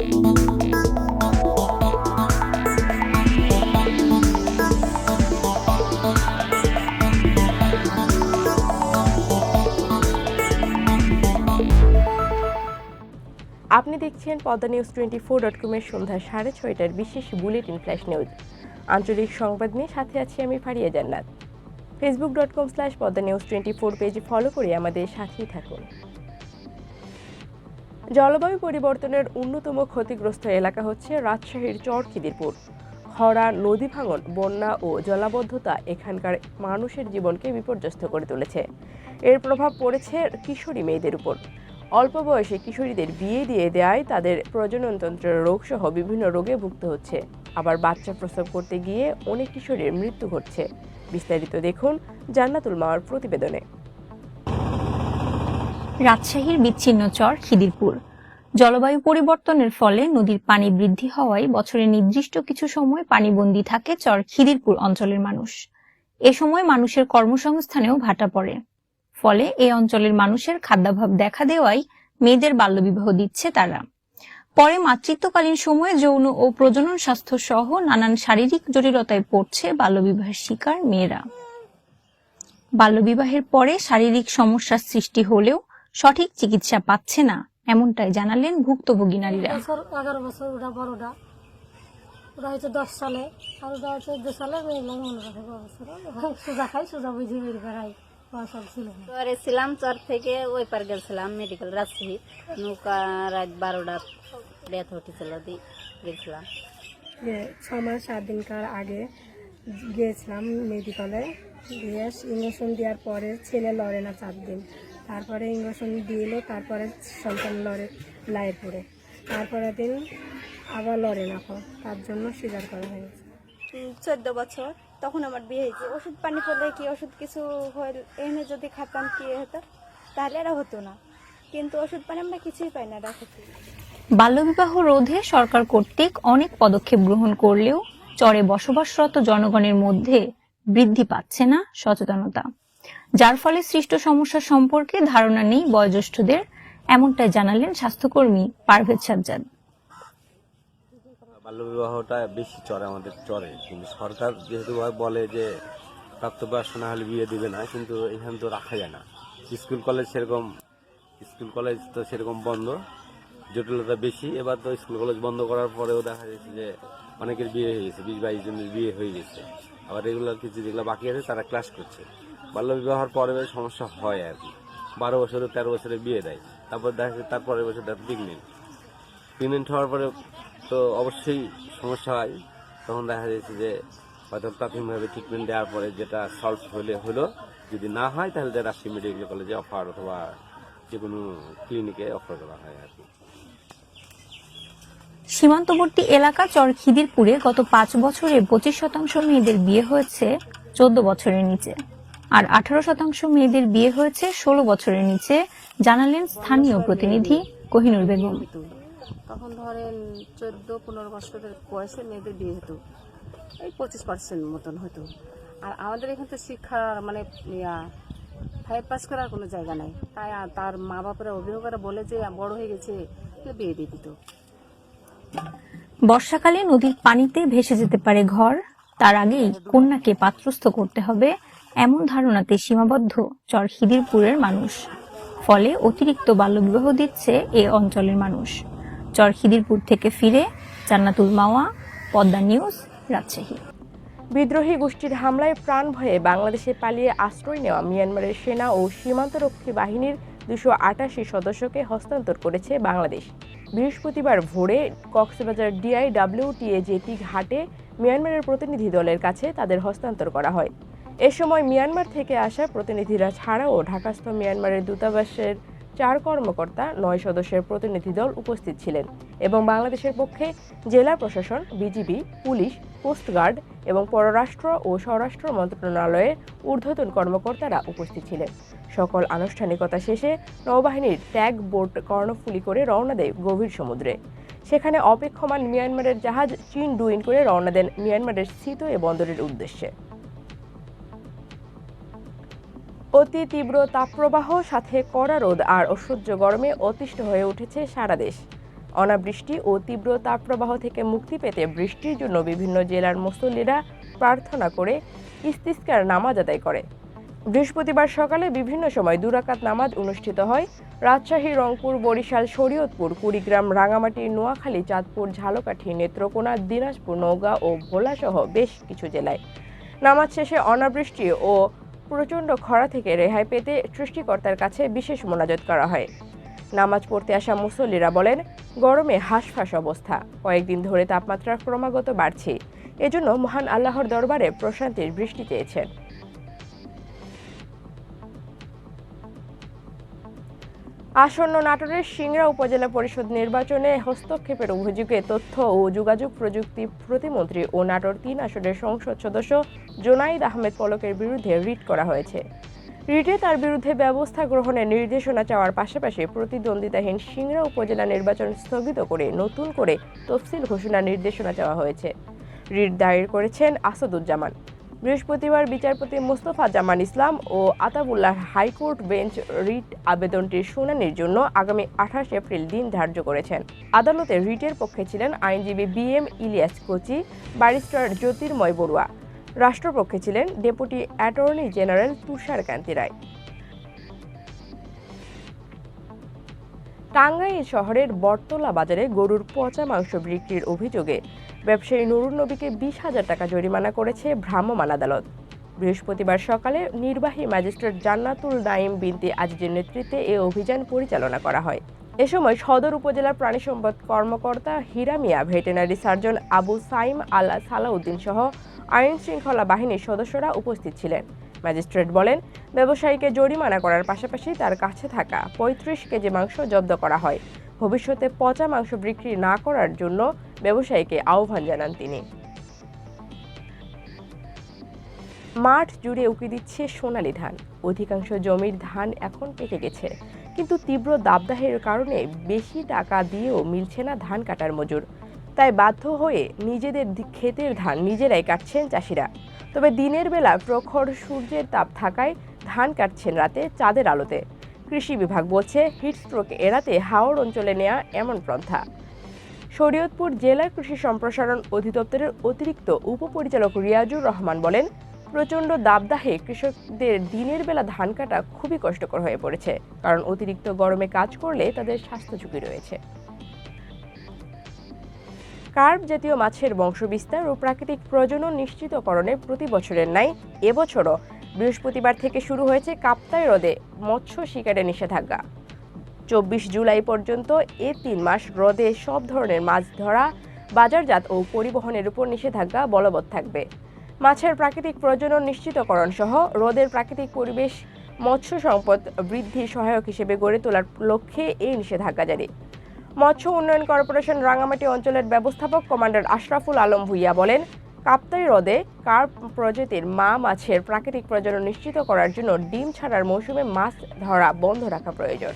আপনি দেখছেন Padma news twenty four dot কমের সন্ধ্যা সাড়ে ছয়টার বিশেষ বুলেটিন ফ্ল্যাশ নিউজ। আঞ্চলিক সংবাদ নিয়ে সাথে আছি আমি Faria Jannat. Facebook dot com slash Padma news twenty four page follow করে আমাদের সাথেই থাকুন। জলবায়ু পরিবর্তনের অন্যতম ক্ষতিগ্রস্ত এলাকা হচ্ছে রাজশাহীর চরখিদিরপুর খরা, নদী ভাঙন, বন্যা ও জলাবদ্ধতা এখানকার মানুষের জীবনকে বিপর্যস্ত করে তুলেছে। এর প্রভাব পড়েছে কিশোরী মেয়েদের উপর। অল্প বয়সে কিশোরীদের বিয়ে দিয়ে দেয় তাদের প্রজননতন্ত্রের রোগসহ বিভিন্ন রোগে ভুগতে হচ্ছে। আবার বাচ্চা প্রসব করতে গিয়ে অনেক কিশোরীর মৃত্যু ঘটছে। বিস্তারিত দেখুন জান্নাতুল মাওয়ার প্রতিবেদনে। রাজশাহীর বিচ্ছিন্ন চর খিদিরপুর। জলবায়ু পরিবর্তনের ফলে নদীর পানি বৃদ্ধি হওয়ায় বছরের নির্দিষ্ট কিছু সময় পানিবন্দী থাকে চর খিদিরপুর অঞ্চলের মানুষ। এ সময় মানুষের কর্মসংস্থানেও ভাটা পড়ে। ফলে এ অঞ্চলের মানুষের খাদ্যাভাব দেখা দেওয়ায় মেয়েদের বাল্যবিবাহ দিচ্ছে তারা। পরে মাতৃত্বকালীন সময়ে যৌন ও প্রজনন স্বাস্থ্য সহ নানান শারীরিক জটিলতায় পড়ছে বাল্যবিবাহের শিকার মেয়েরা। বাল্যবিবাহের পরে শারীরিক সমস্যার সৃষ্টি হলেও সঠিক চিকিৎসা পাচ্ছে না এমনটাই জানালেন ভুক্তভোগী নারীরা। এগারো বছর ওটা বড়টা। ওটা হচ্ছে দশ সালে আর ওটা হচ্ছে চোদ্দ সালে সোজা খাই সোজা বুঝে বের করাই। ছিলাম চর থেকে ওই পার গেছিলাম মেডিকেল রাজশাহী। নৌকা রাত বারোটা ডেথ ঘটেছিল দি গেছিলাম। ছ মাস সাত দিনকার আগে গিয়েছিলাম মেডিকেলে দিয়ে ইঞ্জেকশন দেওয়ার পরে ছেলে লড়ে না চার দিন। তারপরে ইঞ্জেকশন দিল তারপরে সন্তান লড়ে লাইয়ের পড়ে তারপরে দিন আবার লড়ে না তার জন্য সিজার করা হয়েছে চোদ্দ বছর তখন আমার বিয়ে হয়েছে। ওষুধ পানি পড়লে কি ওষুধ কিছু হয়ে এনে যদি খাতাম কি হতো? তাহলে এরা হতো না। কিন্তু ওষুধ পানি আমরা কিছুই পাই না এরা ক্ষতি বাল্যবিবাহ রোধে সরকার কর্তৃক অনেক পদক্ষেপ গ্রহণ করলেও চরে বসবাসরত জনগণের মধ্যে বৃদ্ধি পাচ্ছে না সচেতনতা। যার ফলে সৃষ্ট সমস্যা সম্পর্কে ধারণা নেই বয়োজ্যেষ্ঠদের, এমনটাই জানালেন স্বাস্থ্যকর্মী পারভেজ সাজ্জাদ। বাল্যবিবাহটা বেশি চড়ে আমাদের চড়ে কিন্তু সরকার যেহেতু বলে যে প্রাপ্তবয়স্ক না হলে বিয়ে দিবে না, কিন্তু এখানে তো রাখা যায় না। স্কুল, কলেজ সেরকম, স্কুল, কলেজ তো সেরকম বন্ধ, জটিলতা বেশি। এবার তো স্কুল, কলেজ বন্ধ করার পরেও দেখা যাচ্ছে যে অনেকের বিয়ে হয়ে গেছে, বিশ বাইশ জনের বিয়ে হয়ে গেছে। আবার রেগুলার কিছু যেগুলো বাকি আছে, তারা ক্লাস করছে। বাল্যবিবাহর পরে সমস্যা হয় আর কি। বারো বছরে, তেরো বছরে বিয়ে দেয়। তারপর দেখা যাচ্ছে তারপরের বছর তার প্রেগনেন্ট প্রেগনেন্ট হওয়ার পরে তো অবশ্যই সমস্যা হয়। তখন দেখা যাচ্ছে যে হয়তো প্রাথমিকভাবে ট্রিটমেন্ট দেওয়ার পরে যেটা সলভ হলে, হলো, যদি না হয়, তাহলে যে রাজশাহী মেডিকেল কলেজে অফার অথবা যে কোনো ক্লিনিকে অফার করা হয় আর কি। সীমান্তবর্তী এলাকা চর খিদিরপুরে গত পাঁচ বছরে পঁচিশ শতাংশ মেয়েদের বিয়ে হয়েছে চোদ্দ বছরের নিচে। আর আঠারো শতাংশ মেয়েদের বিয়ে হয়েছে ষোলো বছরের নিচে জানালেন স্থানীয় প্রতিনিধি কোহিনুর বেগম। তখন ধরেন চোদ্দ পনেরো বছরের বয়সে মেয়েদের বিয়ে হতো। এই পঁচিশ পার্সেন্ট মতন হতো। আর আমাদের এখানে তো শিক্ষার মানে ফাইভ পাস করার কোনো জায়গা নাই। তাই আর তার মা বাপেরা অভিভাবকরা বলে যে বড় হয়ে গেছে বিয়ে দিয়ে দিত। বর্ষাকালে নদীর পানিতে ভেসে যেতে পারে ঘর। তার আগেই কন্যাকে পাত্রস্থ করতে হবে। এমন ধারণাতে সীমাবদ্ধ চর খিদিরপুরের মানুষ। ফলে অতিরিক্ত বাল্যবিবাহ দিচ্ছে এ অঞ্চলের মানুষ। চর খিদিরপুর থেকে ফিরে জান্নাতুল মাওয়া, পদ্মা নিউজ, রাজশাহী। বিদ্রোহী গোষ্ঠীর হামলায় প্রাণ ভয়ে বাংলাদেশে পালিয়ে আশ্রয় নেওয়া মিয়ানমারের সেনা ও সীমান্তরক্ষী বাহিনীর দুশো আটাশি সদস্যকে হস্তান্তর করেছে বাংলাদেশ। বৃহস্পতিবার ভোরে কক্সবাজার ডিআইডাব্লিউটিএ জেটি ঘাটে মিয়ানমারের প্রতিনিধি দলের কাছে তাদের হস্তান্তর করা হয়। এ সময় মিয়ানমার থেকে আসা প্রতিনিধিরা ছাড়াও ঢাকাস্থ মিয়ানমারের দূতাবাসের চার কর্মকর্তা, নয় সদস্যের প্রতিনিধি দল উপস্থিত ছিলেন এবং বাংলাদেশের পক্ষে জেলা প্রশাসন, বিজিবি, পুলিশ কোস্টগার্ড এবং পররাষ্ট্র ও স্বরাষ্ট্র মন্ত্রণালয়ের ঊর্ধ্বতন কর্মকর্তারা উপস্থিত ছিলেন। সকল আনুষ্ঠানিকতা শেষে নৌবাহিনীর ট্যাগ বোট কর্ণফুলি করে রওনা দেয় গভীর সমুদ্রে। সেখানে অপেক্ষমান মিয়ানমারের জাহাজ চীন ডুইন করে রওনা দেন মিয়ানমারের স্থিত এ বন্দরের উদ্দেশ্যে। অতি তীব্র তাপপ্রবাহ, সাথে কড়া রোদ আর অসহ্য গরমে অতিষ্ঠ হয়ে উঠেছে সারা দেশ। অনাবৃষ্টি ও তীব্র তাপপ্রবাহ থেকে মুক্তি পেতে বৃষ্টির জন্য বিভিন্ন জেলার মুসল্লিরা প্রার্থনা করে ইস্তিস্কার নামাজ আদায় করে। বৃহস্পতিবার সকালে বিভিন্ন সময় দুরাকাত নামাজ অনুষ্ঠিত হয়। রাজশাহী, রংপুর, বরিশাল, শরীয়তপুর, কুড়িগ্রাম, রাঙামাটি, নোয়াখালী, চাঁদপুর, ঝালকাঠি, নেত্রকোনা, দিনাজপুর, নওগাঁ ও ভোলাসহ বেশ কিছু জেলায়। নামাজ শেষে অনাবৃষ্টি ও প্রচণ্ড খরা থেকে রেহাই পেতে সৃষ্টিকর্তার কাছে বিশেষ মোনাজত করা হয়। নামাজ পড়তে আসা মুসল্লিরা বলেন, গরমে হাঁসফাঁস অবস্থা। কয়েকদিন ধরে তাপমাত্রা ক্রমাগত বাড়ছে। এজন্য মহান আল্লাহর দরবারে প্রশান্তির বৃষ্টি চেয়েছেন। আসন্ন নাটোরের সিংড়া উপজেলা পরিষদ নির্বাচনে হস্তক্ষেপের অভিযোগে তথ্য ও যোগাযোগ প্রযুক্তি প্রতিমন্ত্রী ও নাটোর তিন আসনের সংসদ সদস্য জোনাইদ আহমেদ পলকের বিরুদ্ধে রিট করা হয়েছে। রিটে তার বিরুদ্ধে ব্যবস্থা গ্রহণের নির্দেশনা চাওয়ার পাশাপাশি প্রতিদ্বন্দ্বিতাহীন সিংড়া উপজেলা নির্বাচন স্থগিত করে নতুন করে তফসিল ঘোষণার নির্দেশনা চাওয়া হয়েছে। রিট দায়ের করেছেন আসাদুজ্জামান। বৃহস্পতিবার বিচারপতি মোস্তফা জামান ইসলাম ও Atabullah high court bench writ আবেদনটির শুনানির জন্য আগামী আঠাশ এপ্রিল দিন ধার্য করেছেন। আদালতে রিটের পক্ষে ছিলেন আইনজীবী B M Ilias Kochi, barrister Jyotirmoy Barua. রাষ্ট্রপক্ষে ছিলেন deputy attorney general Tushar Kanti Roy. Tangail শহরের বটতলা বাজারে গরুর পচা মাংস বিক্রির অভিযোগে ব্যবসায়ী নুরুল নবীকে বিশ হাজার টাকা জরিমানা করেছে ভ্রাম্যমাণ আদালত। বৃহস্পতিবার সকালে নির্বাহী ম্যাজিস্ট্রেট জান্নাতুল নাইম বিনতি আজিজের নেতৃত্বে এ অভিযান পরিচালনা করা হয়। এ সময় সদর উপজেলার প্রাণী সম্পদ কর্মকর্তা হিরামিয়া, ভেটেনারি সার্জন আবু সাইম আল্লাহ সালাউদ্দিন সহ আইন শৃঙ্খলা বাহিনীর সদস্যরা উপস্থিত ছিলেন। ম্যাজিস্ট্রেট বলেন, ব্যবসায়ীকে জরিমানা করার পাশাপাশি তার কাছে থাকা পঁয়ত্রিশ কেজি মাংস জব্দ করা হয়। ভবিষ্যতে পচা মাংস বিক্রি না করার জন্য ব্যবসায়ীকে আহ্বান জানান তিনি। মাঠ জুড়ে উকি দিচ্ছে সোনালী ধান। অধিকাংশ জমির ধান এখন পেকে গেছে। কিন্তু তীব্র দাবদাহের কারণে বেশি টাকা দিয়েও মিলছে না ধান কাটার মজুর। তাই বাধ্য হয়ে নিজেদের ক্ষেতের ধান নিজেরাই কাটছেন চাষিরা। তবে দিনের বেলা প্রখর সূর্যের তাপ থাকায় ধান কাটছেন রাতে চাঁদের আলোতে। কৃষি বিভাগ বলছে, হিটস্ট্রোক এড়াতে হাওড় অঞ্চলে নেওয়া এমন পন্থা। শরীয়তপুর জেলা কৃষি সম্প্রসারণ অধিদপ্তরের অতিরিক্ত উপপরিচালক রিয়াজুর রহমান বলেন, প্রচণ্ড দাবদাহে কৃষকদের দিনের বেলা ধান কাটা খুবই কষ্টকর হয়ে পড়েছে, কারণ অতিরিক্ত গরমে কাজ করলে তাদের স্বাস্থ্য ঝুঁকি রয়েছে। কার্প জাতীয় মাছের বংশবিস্তার ও প্রাকৃতিক প্রজনন নিশ্চিতকরণে প্রতি বছরের ন্যায় এবছরও বৃহস্পতিবার থেকে শুরু হয়েছে কাপ্তাই হ্রদে মৎস্য শিকারে নিষেধাজ্ঞা। চব্বিশ জুলাই পর্যন্ত এ তিন মাস হ্রদে সব ধরনের মাছ ধরা, বাজারজাত ও পরিবহনের উপর নিষেধাজ্ঞা বলবৎ থাকবে। মাছের প্রাকৃতিক প্রজনন নিশ্চিতকরণ সহ হ্রদের প্রাকৃতিক পরিবেশ, মৎস্য সম্পদ বৃদ্ধি সহায়ক হিসেবে গড়ে তোলার লক্ষ্যে এই নিষেধাজ্ঞা জারি। মৎস্য উন্নয়ন কর্পোরেশন রাঙামাটি অঞ্চলের ব্যবস্থাপক কমান্ডার আশরাফুল আলম ভুইয়া বলেন, কাপ্তাই হ্রদে কার্প প্রজাতির মা মাছের প্রাকৃতিক প্রজনন নিশ্চিত করার জন্য ডিম ছাড়ার মৌসুমে মাছ ধরা বন্ধ রাখা প্রয়োজন।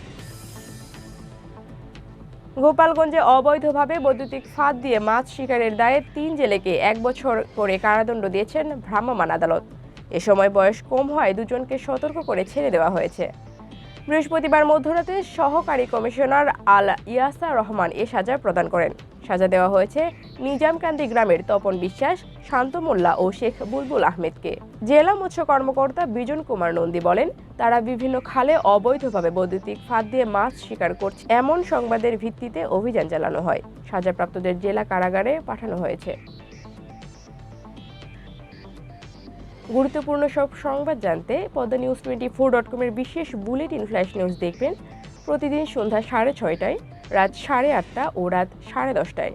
গোপালগঞ্জে অবৈধভাবে বৈদ্যুতিক ফাঁদ দিয়ে মাছ শিকারের দায়ে তিন জেলেকে এক বছর করে কারাদণ্ড দিয়েছেন ভ্রাম্যমাণ আদালত। এ সময় বয়স কম হয় দুজনকে সতর্ক করে ছেড়ে দেওয়া হয়েছে। বৃহস্পতিবার মধ্যরাতে সহকারী কমিশনার আল ইয়াসা রহমান এ সাজা প্রদান করেন। সাজা দেওয়া হয়েছে নিজামকান্দি গ্রামের তপন বিশ্বাস শান্ত মোল্লা ও শেখ বুলবুল আহমেদকে। জেলা মৎস্য কর্মকর্তা বিজন কুমার নন্দী বলেন, তারা বিভিন্ন খালে অবৈধভাবে বৈদ্যুতিক ফাঁদ দিয়ে মাছ শিকার করছে। এমন সংবাদের ভিত্তিতে অভিযান চালানো হয়। সাজাপ্রাপ্তদের জেলা কারাগারে পাঠানো হয়েছে। গুরুত্বপূর্ণ সব সংবাদ জানতে Padma news twenty four dot কমের বিশেষ বুলেটিন ফ্ল্যাশ নিউজ দেখবেন প্রতিদিন সন্ধ্যা সাড়ে ছয়টায়, রাত সাড়ে আটটা ও রাত সাড়ে দশটায়।